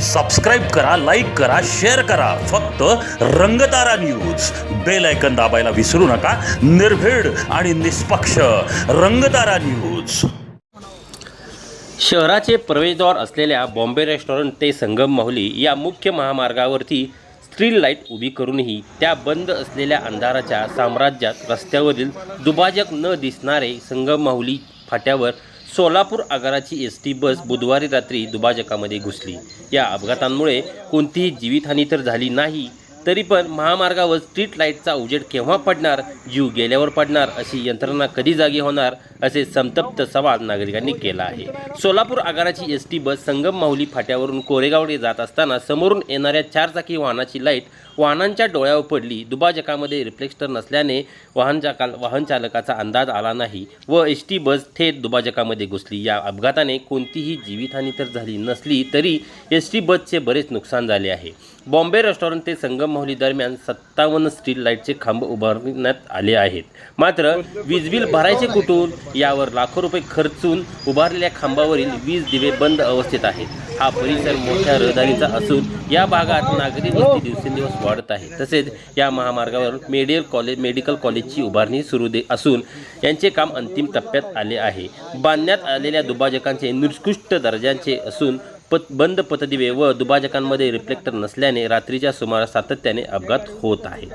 Subscribe करा like करा share करा. फक्त रंगतारा न्यूज बेल ऐकन दाबायला विसरू नका. निर्भीड आणि निष्पक्ष रंगतारा न्यूज शहराचे प्रवेशद्वार असलेल्या बॉम्बे रेस्टॉरंट ते संगम माहुली या मुख्य महामार्गावरती स्ट्रीट लाइट उभी करूनही त्या बंद असलेल्या अंधाराच्या साम्राज्यात रस्त्यावरील दुभाजक न दिसणारे संगम माहुली फाट्यावर सोलापूर आगाराची एस टी बस बुधवारी रात्री दुभाजकामध्ये घुसली. या अपघातांमुळे कोणतीही जीवितहानी तर झाली नाही तरी पण महामार्गावर स्ट्रीट लाईटचा उजेड केव्हा पडणार? जीव गेल्यावर पडणार अशी यंत्रणा कधी जागी होणार? असे संतप्त सवाल नागरिकांनी केला आहे. Solapur आगाराची S T bus Sangam Mahuli फाट्यावरून कोरेगावकडे जात असताना समोरून येणाऱ्या चारचाकी वाहनाची लाइट वाहनांच्या डोळ्यावर पडली. दुभाजकामध्ये रिफ्लेक्टर नसल्याने वाहन वाहन चालकाचा अंदाज आला नाही व एस टी बस थेट दुभाजकामध्ये घुसली. या अपघाताने कोणतीही जीवितहानी तर झाली नसली तरी एस टी बसचे बरेच नुकसान झाले आहे. बॉम्बे रेस्टॉरंट ते संगम माहुली दरम्यान सत्तावन्न स्ट्रीट लाईटचे खांब उभारण्यात आले आहेत. मात्र वीज बिल भरायचे कुठून? यावर लाखो रुपये खर्चून उभारलेल्या खांबावरील वीज दिवे बंद अवस्थेत आहेत. हा परिसर मोठ्या रहदारीचा असून या भागात नागरी वस्ती दिवसेंदिवस वाढत आहे. तसेच या महामार्गावर मेडिकल कॉलेज मेडिकल कॉलेजची उभारणी सुरू दे असून यांचे काम अंतिम टप्प्यात आले आहे. बांधण्यात आलेल्या दुभाजकांचे निकृष्ट दर्जांचे असून पत बंद पथदिवे व दुभाजकांमध्ये रिफ्लेक्टर नसल्याने रात्रीच्या सुमारास सातत्याने अपघात होत आहेत.